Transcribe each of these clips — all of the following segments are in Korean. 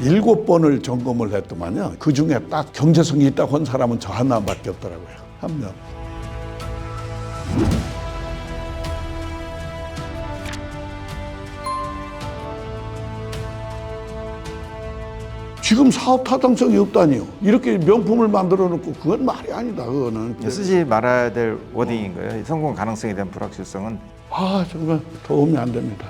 일곱 번을 점검을 했더만요. 그 중에 딱 경제성이 있다고 한 사람은 저 하나밖에 없더라고요. 한 명. 지금 사업 타당성이 없다니요. 이렇게 명품을 만들어 놓고 그건 말이 아니다. 그거는. 쓰지 말아야 될 워딩인 거예요. 성공 가능성에 대한 불확실성은 아 정말 도움이 안 됩니다.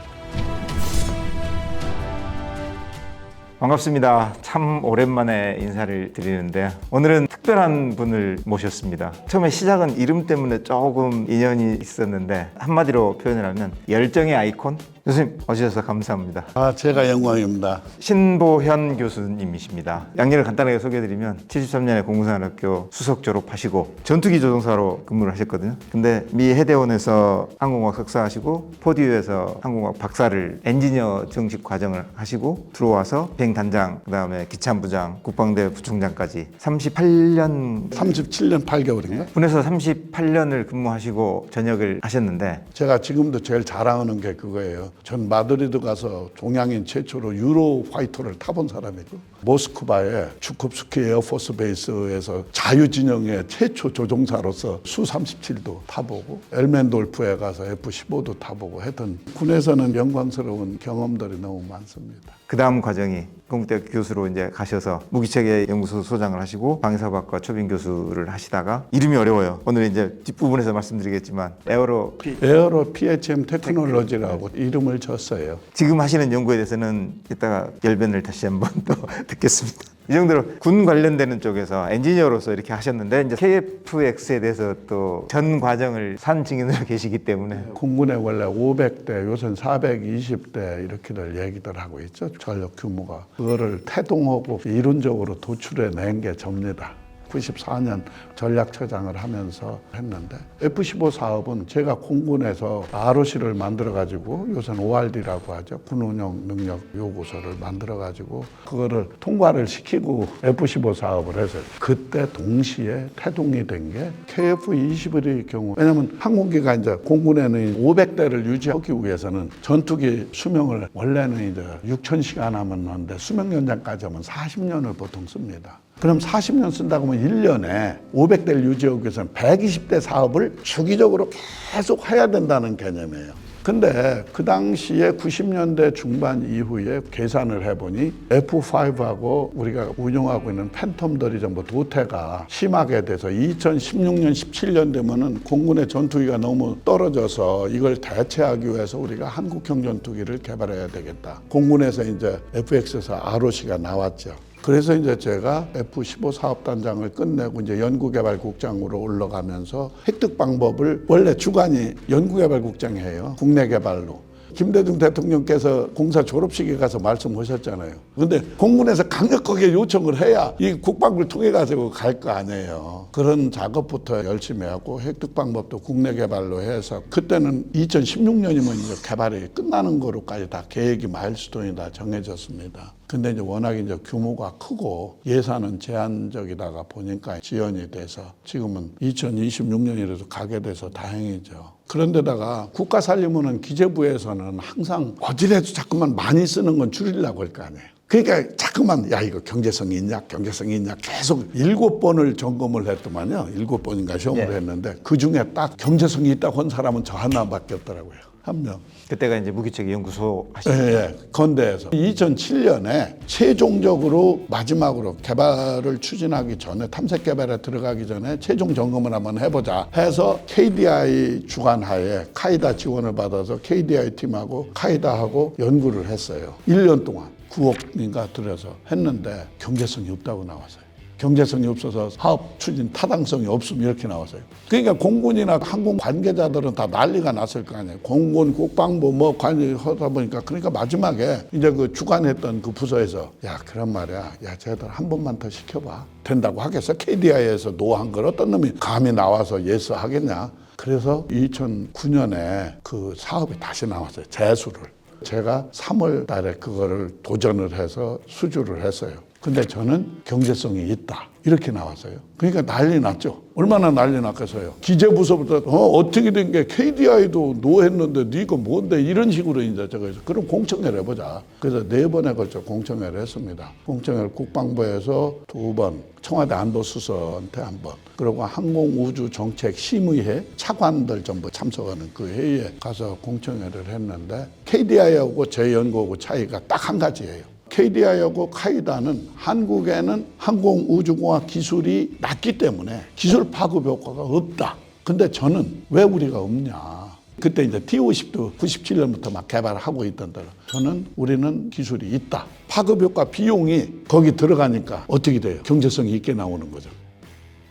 반갑습니다. 참 오랜만에 인사를 드리는데 오늘은 특별한 분을 모셨습니다. 처음에 시작은 이름 때문에 조금 인연이 있었는데 한마디로 표현을 하면 열정의 아이콘 교수님 와주셔서 감사합니다. 아 제가 영광입니다. 신보현 교수님이십니다. 양년을 간단하게 소개해드리면 73년에 공군산학교 수석 졸업하시고 전투기 조종사로 근무를 하셨거든요. 근데 미 해대원에서 항공학 석사하시고 포디우에서 항공학 박사를 엔지니어 정식 과정을 하시고 들어와서 비행단장 그다음에 기참부장 국방대 부총장까지 38년 37년 8개월인가? 군에서 38년을 근무하시고 전역을 하셨는데 제가 지금도 제일 자랑하는 게 그거예요. 전 마드리드 가서 동양인 최초로 유로 화이터를 타본 사람이고 모스크바의 추쿰스키 에어포스 베이스에서 자유진영의 최초 조종사로서 수 37도 타보고 엘멘돌프에 가서 F-15도 타보고 했던 군에서는 영광스러운 경험들이 너무 많습니다. 그 다음 과정이 건국대학 교수로 이제 가셔서 무기체계 연구소 소장을 하시고 방위사업학과 초빙 교수를 하시다가 이름이 어려워요. 오늘 이제 뒷부분에서 말씀드리겠지만 에어로 피- 에어로 PHM 테크놀로지라고 이름을 줬어요. 지금 하시는 연구에 대해서는 이따가 열변을 다시 한번 또 듣겠습니다. 이 정도로 군 관련되는 쪽에서 엔지니어로서 이렇게 하셨는데 이제 KFX에 대해서 또 전 과정을 산 증인으로 계시기 때문에 공군에 원래 500대, 요새는 420대 이렇게들 얘기들 하고 있죠. 전력 규모가. 그거를 태동하고 이론적으로 도출해 낸 게 접니다. 94년 전략처장을 하면서 했는데 F-15 사업은 제가 공군에서 ROC를 만들어 가지고 요새는 ORD라고 하죠. 군운용 능력 요구서를 만들어 가지고 그거를 통과를 시키고 F-15 사업을 해서 그때 동시에 태동이 된 게 KF-21의 경우 왜냐면 항공기가 이제 공군에는 500대를 유지하기 위해서는 전투기 수명을 원래는 이제 6,000시간 하면 하는데 수명 연장까지 하면 40년을 보통 씁니다. 그럼 40년 쓴다고 하면 1년에 500대를 유지하기 위해서는 120대 사업을 주기적으로 계속 해야 된다는 개념이에요. 근데 그 당시에 90년대 중반 이후에 계산을 해보니 F5하고 우리가 운용하고 있는 팬텀들이 전부 도태가 심하게 돼서 2016년, 17년 되면은 공군의 전투기가 너무 떨어져서 이걸 대체하기 위해서 우리가 한국형 전투기를 개발해야 되겠다. 공군에서 이제 FX에서 ROC가 나왔죠. 그래서 이제 제가 F-15 사업단장을 끝내고 이제 연구개발국장으로 올라가면서 획득 방법을 원래 주관이 연구개발국장이 해요. 국내 개발로. 김대중 대통령께서 공사 졸업식에 가서 말씀하셨잖아요. 근데 공군에서 강력하게 요청을 해야 이 국방부를 통해 가지고 갈 거 아니에요. 그런 작업부터 열심히 하고 획득 방법도 국내 개발로 해서 그때는 2016년이면 이제 개발이 끝나는 거로까지 다 계획이 마일스톤이 다 정해졌습니다. 근데 이제 워낙 이제 규모가 크고 예산은 제한적이다가 보니까 지연이 돼서 지금은 2026년이라도 가게 돼서 다행이죠. 그런데다가 국가 살리면은 기재부에서는 항상 어디라도 자꾸만 많이 쓰는 건 줄이려고 할 거 아니에요. 그러니까 자꾸만 야 이거 경제성이 있냐 경제성이 있냐 계속 일곱 번을 점검을 했더만요 일곱 번인가 시험을 예. 했는데 그 중에 딱 경제성이 있다고 한 사람은 저 하나밖에 없더라고요 한 명. 그때가 이제 무기체계 연구소 하시 예, 예. 건대에서 2007년에 최종적으로 마지막으로 개발을 추진하기 전에 탐색 개발에 들어가기 전에 최종 점검을 한번 해보자 해서 KDI 주관하에 카이다 지원을 받아서 KDI 팀하고 카이다하고 연구를 했어요. 1년 동안 9억인가 들여서 했는데 경제성이 없다고 나왔어요. 경제성이 없어서 사업 추진 타당성이 없음 이렇게 나왔어요. 그러니까 공군이나 항공 관계자들은 다 난리가 났을 거 아니에요. 공군, 국방부 뭐 관리 하다 보니까 그러니까 마지막에 이제 그 주관했던 그 부서에서 야 그런 말이야. 야 쟤들 한 번만 더 시켜봐. 된다고 하겠어? KDI에서 노한 걸 어떤 놈이 감히 나와서 예스 하겠냐? 그래서 2009년에 그 사업이 다시 나왔어요. 재수를. 제가 3월 달에 그거를 도전을 해서 수주를 했어요. 근데 저는 경제성이 있다. 이렇게 나왔어요. 그러니까 난리 났죠. 얼마나 난리 났겠어요. 기재부서부터 어, 어떻게 된 게 KDI도 노했는데 네가 뭔데 이런 식으로 이제 저거 해서 그럼 공청회를 해보자. 그래서 네 번에 걸쳐 공청회를 했습니다. 공청회를 국방부에서 두 번, 청와대 안보수석한테 한 번, 그리고 항공우주정책심의회 차관들 전부 참석하는 그 회의에 가서 공청회를 했는데 KDI하고 제 연구하고 차이가 딱 한 가지예요. KDI하고 카이다는 한국에는 항공우주공학 기술이 낮기 때문에 기술 파급 효과가 없다. 근데 저는 왜 우리가 없냐. 그때 이제 T50도 97년부터 막 개발하고 있던 데라 저는 우리는 기술이 있다. 파급 효과 비용이 거기 들어가니까 어떻게 돼요? 경제성이 있게 나오는 거죠.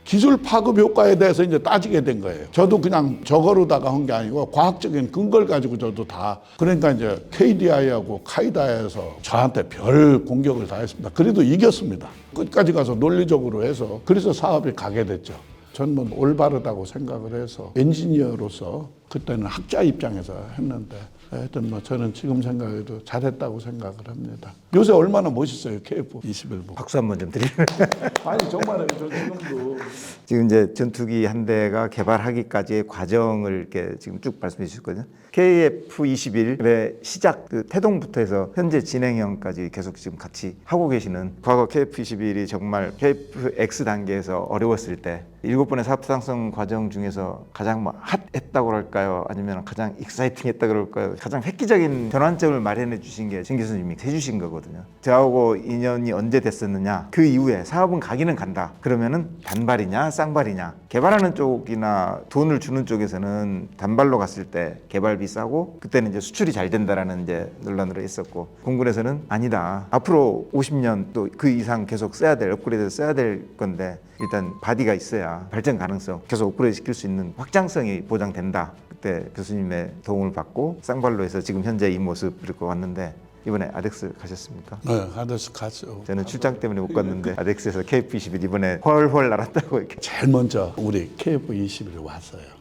기술 파급 효과에 대해서 이제 따지게 된 거예요. 저도 그냥 저거로다가 한 게 아니고 과학적인 근거를 가지고 저도 다 그러니까 이제 KDI하고 카이다에서 저한테 별 공격을 다 했습니다. 그래도 이겼습니다. 끝까지 가서 논리적으로 해서 그래서 사업이 가게 됐죠. 뭐 올바르다고 생각을 해서 엔지니어로서 그때는 학자 입장에서 했는데 하여튼 뭐 저는 지금 생각해도 잘했다고 생각을 합니다. 요새 얼마나 멋있어요 KF 21부. 박수 한 번 좀 드리면 아니 정말요. 저 지금도 지금 이제 전투기 한 대가 개발하기까지의 과정을 이렇게 지금 쭉 말씀해 주셨거든요. KF-21의 시작 그 태동부터 해서 현재 진행형까지 계속 지금 같이 하고 계시는 과거 KF-21이 정말 KF-X 단계에서 어려웠을 때 일곱 번의 사업 상승 과정 중에서 가장 뭐 핫했다고 그럴까요? 아니면 가장 익사이팅했다 그럴까요? 가장 획기적인 전환점을 마련해 주신 게 진 교수님이 해주신 거거든요. 저하고 인연이 언제 됐었느냐? 그 이후에 사업은 가기는 간다. 그러면은 단발이냐, 쌍발이냐? 개발하는 쪽이나 돈을 주는 쪽에서는 단발로 갔을 때 개발비 싸고 그때는 이제 수출이 잘 된다라는 이제 논란으로 있었고 공군에서는 아니다. 앞으로 50년 또 그 이상 계속 써야 될 업그레이드 써야 될 건데 일단 바디가 있어야 발전 가능성 계속 업그레이드 시킬 수 있는 확장성이 보장된다. 그때 교수님의 도움을 받고 쌍발로 해서 지금 현재 이 모습 이렇게 왔는데 이번에 아덱스 가셨습니까? 네, 하드스 갔죠. 저는 출장 때문에 못 갔는데 아덱스에서 KF21 이번에 헐헐 날았다고 이렇게 제일 먼저 우리 KF21이 왔어요.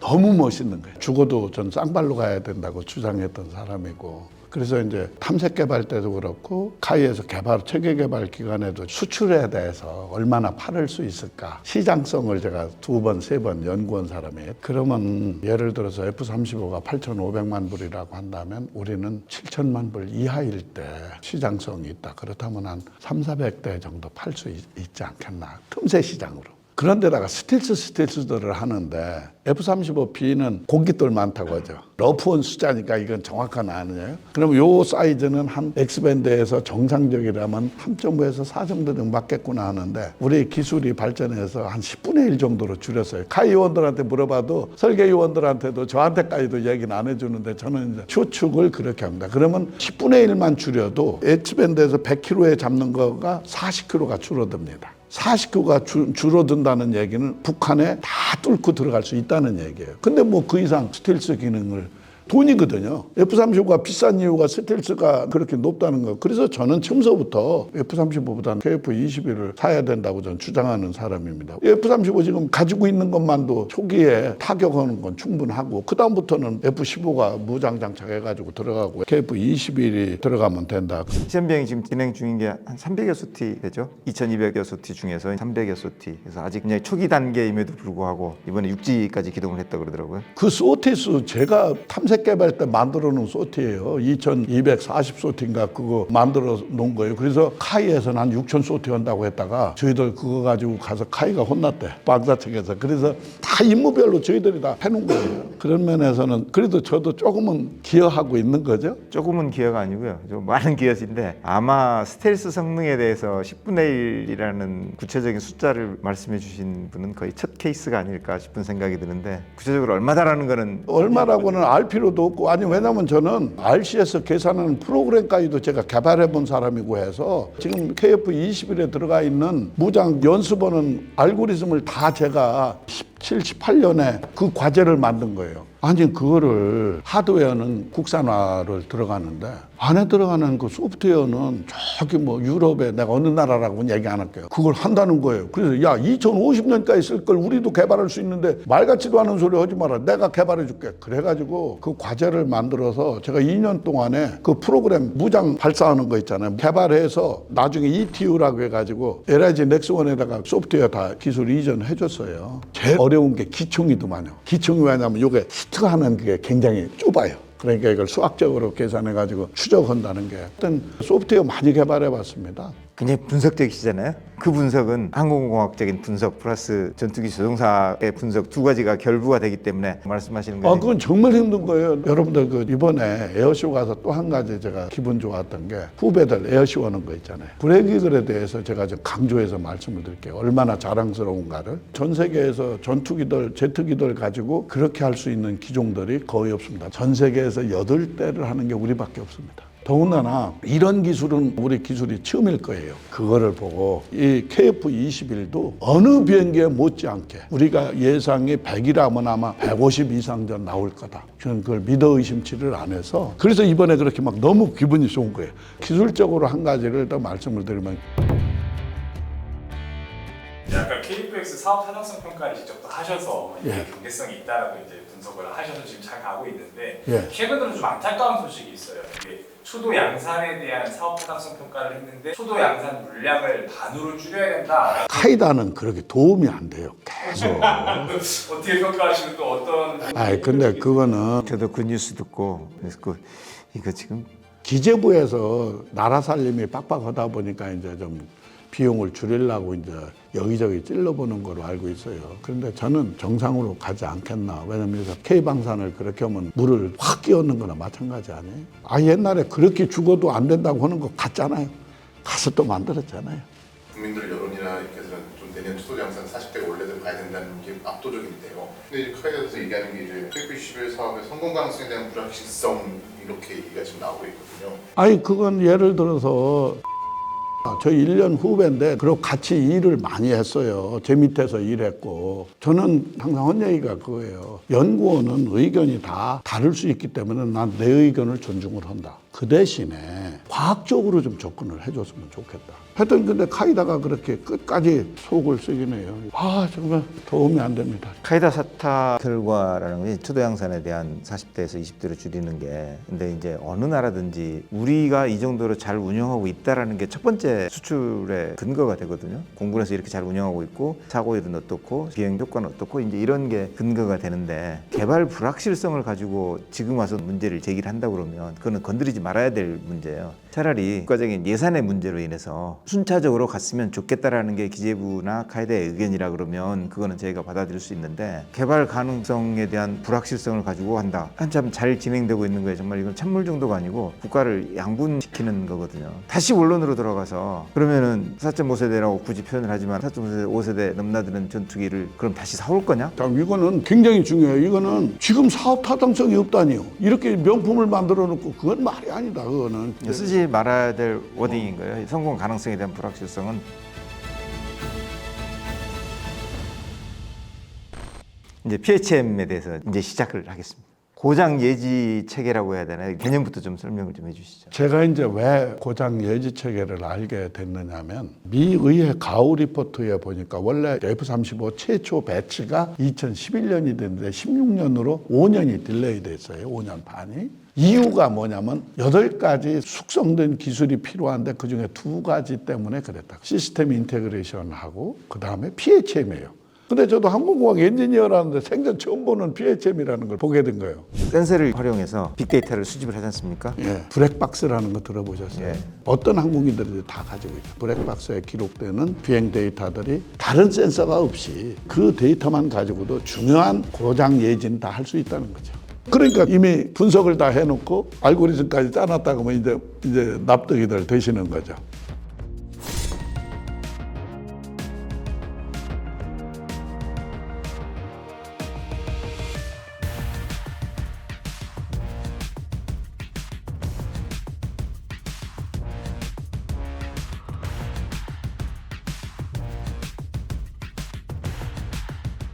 너무 멋있는 거예요. 죽어도 전 쌍발로 가야 된다고 주장했던 사람이고. 그래서 이제 탐색 개발 때도 그렇고 카이에서 개발 체계 개발 기간에도 수출에 대해서 얼마나 팔을 수 있을까 시장성을 제가 두 번 세번 연구한 사람이에요. 그러면 예를 들어서 F35가 8,500만 불이라고 한다면 우리는 7천만 불 이하일 때 시장성이 있다. 그렇다면 한 3, 400대 정도 팔 수 있지 않겠나. 틈새 시장으로. 그런 데다가 스틸스 스틸스들을 하는데 F-35B는 공깃돌 많다고 하죠. 러프온 숫자니까 이건 정확한 아니에요. 그럼 요 사이즈는 한 X밴드에서 정상적이라면 3.5에서 4 정도 는 맞겠구나 하는데 우리 기술이 발전해서 한 10분의 1 정도로 줄였어요. 카이 요원들한테 물어봐도 설계 요원들한테도 저한테까지도 얘기는 안 해주는데 저는 이제 추측을 그렇게 합니다. 그러면 10분의 1만 줄여도 H밴드에서 100kg에 잡는 거가 40kg가 줄어듭니다. 40kg가 주, 줄어든다는 얘기는 북한에 다 뚫고 들어갈 수 있다는 얘기예요. 근데 뭐 그 이상 스텔스 기능을 돈이거든요. F-35가 비싼 이유가 스텔스가 그렇게 높다는 거. 그래서 저는 처음서부터 F-35보다는 KF-21을 사야 된다고 저는 주장하는 사람입니다. F-35 지금 가지고 있는 것만도 초기에 타격하는 건 충분하고 그 다음부터는 F-15가 무장 장착해가지고 들어가고 KF-21이 들어가면 된다. 시험 비행이 지금 진행 중인 게 한 300여 소티 되죠. 2,200여 소티 중에서 300여 소티. 그래서 아직 굉장히 초기 단계임에도 불구하고 이번에 육지까지 기동을 했다 그러더라고요. 그 소티수 제가 탐색 개발 때 만들어 놓은 소티예요. 2240 소티인가 그거 만들어 놓은 거예요. 그래서 카이에서는 한6000 소티 한다고 했다가 저희들 그거 가지고 가서 카이가 혼났대. 방사 측에서. 그래서 다 임무별로 저희들이 다 해놓은 거예요. 그런 면에서는 그래도 저도 조금은 기여하고 있는 거죠. 조금은 기여가 아니고요. 좀 많은 기여인데 아마 스텔스 성능에 대해서 10분의 1이라는 구체적인 숫자를 말씀해 주신 분은 거의 첫 케이스가 아닐까 싶은 생각이 드는데 구체적으로 얼마다라는 거는 얼마라고는 알 필요 도 없고 아니 왜냐면 저는 RC에서 계산하는 프로그램까지도 제가 개발해 본 사람이고 해서 지금 KF21에 들어가 있는 무장 연습하는 알고리즘을 다 제가 17, 18년에 그 과제를 만든 거예요. 아니 그거를 하드웨어는 국산화를 들어가는데 안에 들어가는 그 소프트웨어는 저기 뭐 유럽에 내가 어느 나라라고는 얘기 안 할게요. 그걸 한다는 거예요. 그래서 야 2050년까지 쓸 걸 우리도 개발할 수 있는데 말 같지도 않은 소리 하지 마라. 내가 개발해 줄게. 그래가지고 그 과제를 만들어서 제가 2년 동안에 그 프로그램 무장 발사하는 거 있잖아요. 개발해서 나중에 ETU라고 해가지고 LIG 넥스원에다가 소프트웨어 다 기술 이전해 줬어요. 제일 어려운 게 기총이더만요. 기총이 왜냐면 이게 히트하는 게 굉장히 좁아요. 그러니까 이걸 수학적으로 계산해 가지고 추적한다는 게 어떤 소프트웨어 많이 개발해 봤습니다. 굉장히 분석적이시잖아요. 그 분석은 항공공학적인 분석 플러스 전투기 조종사의 분석 두 가지가 결부가 되기 때문에 말씀하시는 아, 거예요. 그건 정말 힘든 거예요. 여러분들 그 이번에 에어쇼 가서 또 한 가지 제가 기분 좋았던 게 후배들 에어쇼 하는 거 있잖아요. 브레이크에 대해서 제가 좀 강조해서 말씀을 드릴게요. 얼마나 자랑스러운가를. 전 세계에서 전투기들, 제트기들 가지고 그렇게 할 수 있는 기종들이 거의 없습니다. 전 세계에서 여덟 대를 하는 게 우리밖에 없습니다. 더군다나 이런 기술은 우리 기술이 처음일 거예요. 그거를 보고 이 KF-21도 어느 비행기에 못지않게 우리가 예상이 100이라면 아마 150 이상 전 나올 거다. 저는 그걸 믿어 의심치를 안 해서 그래서 이번에 그렇게 막 너무 기분이 좋은 거예요. 기술적으로 한 가지를 더 말씀을 드리면 약간 KFX 사업 타당성 평가를 직접 또 하셔서 이게 예. 경제성이 있다라고 이제 분석을 하셔서 지금 잘 가고 있는데 예. 최근으로 좀 안타까운 소식이 있어요. 이게 초도 양산에 대한 사업 타당성 평가를 했는데 초도 양산 물량을 반으로 줄여야 된다. 카이다는 그렇게 도움이 안 돼요. 계속. 어떻게 평가하시고 또 어떤 아이 근데 그거는 저도 그 뉴스 듣고 그래서 그 이거 지금 기재부에서 나라 살림이 빡빡하다 보니까 이제 좀 비용을 줄이려고 이제 여기저기 찔러보는 걸로 알고 있어요. 그런데 저는 정상으로 가지 않겠나. 왜냐면 K방산을 그렇게 하면 물을 확 끼얹는 거나 마찬가지 아니에요? 아, 옛날에 그렇게 죽어도 안 된다고 하는 거 같잖아요. 가서 또 만들었잖아요. 국민들 여론이나 이렇게 해서는 좀 내년 추도 양산 40대가 원래대로 가야 된다는 게 압도적인데요. 근데 이제 카이에서 얘기하는 게 이제 KF21 사업의 성공 가능성에 대한 불확실성 이렇게 얘기가 지금 나오고 있거든요. 아니, 그건 예를 들어서 저희 1년 후배인데 그리고 같이 일을 많이 했어요. 제 밑에서 일했고 저는 항상 한 얘기가 그거예요. 연구원은 의견이 다 다를 수 있기 때문에 난 내 의견을 존중을 한다. 그 대신에 과학적으로 좀 접근을 해줬으면 좋겠다. 하여튼 근데 카이다가 그렇게 끝까지 속을 쓰긴 해요. 아 정말 도움이 안 됩니다. 카이다 사타 결과라는 게 초도 양산에 대한 40대에서 20대로 줄이는 게 근데 이제 어느 나라든지 우리가 이 정도로 잘 운영하고 있다라는 게 첫 번째 수출의 근거가 되거든요. 공군에서 이렇게 잘 운영하고 있고 사고율은 어떻고 비행 효과는 어떻고 이제 이런 게 근거가 되는데 개발 불확실성을 가지고 지금 와서 문제를 제기를 한다 그러면 그거는 건드리지 말아야 될 문제예요. 차라리 국가적인 예산의 문제로 인해서 순차적으로 갔으면 좋겠다라는 게 기재부나 카이다의 의견이라 그러면 그거는 저희가 받아들일 수 있는데 개발 가능성에 대한 불확실성을 가지고 한다. 한참 잘 진행되고 있는 거에 정말 이건 찬물 정도가 아니고 국가를 양분시키는 거거든요. 다시 원론으로 들어가서 그러면은 4.5세대라고 굳이 표현을 하지만 4.5세대 넘나드는 전투기를 그럼 다시 사올 거냐? 자, 이거는 굉장히 중요해요. 이거는 지금 사업 타당성이 없다니요. 이렇게 명품을 만들어 놓고 그건 말이 아니다. 그거는 쓰지 말아야 될 워딩인 거예요. 성공 가능성에 대한 불확실성은 이제 PHM에 대해서 이제 시작을 하겠습니다. 고장 예지 체계라고 해야 되나요? 개념부터 좀 설명을 좀 해주시죠. 제가 이제 왜 고장 예지 체계를 알게 됐느냐면 미 의회 가오 리포트에 보니까 원래 F-35 최초 배치가 2011년이 됐는데 16년으로 5년이 딜레이 됐어요. 5년 반이. 이유가 뭐냐면 여덟 가지 숙성된 기술이 필요한데 그중에 두 가지 때문에 그랬다. 시스템 인테그레이션하고 그다음에 PHM이에요. 근데 저도 항공공학 엔지니어라는데 생전 처음 보는 PHM이라는 걸 보게 된 거예요. 센서를 활용해서 빅데이터를 수집을 하지 않습니까? 예, 블랙박스라는 거 들어보셨어요? 예. 어떤 항공기들이 다 가지고 있죠. 블랙박스에 기록되는 비행 데이터들이 다른 센서가 없이 그 데이터만 가지고도 중요한 고장 예진 다 할 수 있다는 거죠. 그러니까 이미 분석을 다 해놓고 알고리즘까지 짜놨다고 하면 이제 이제 납득이 들 되시는 거죠.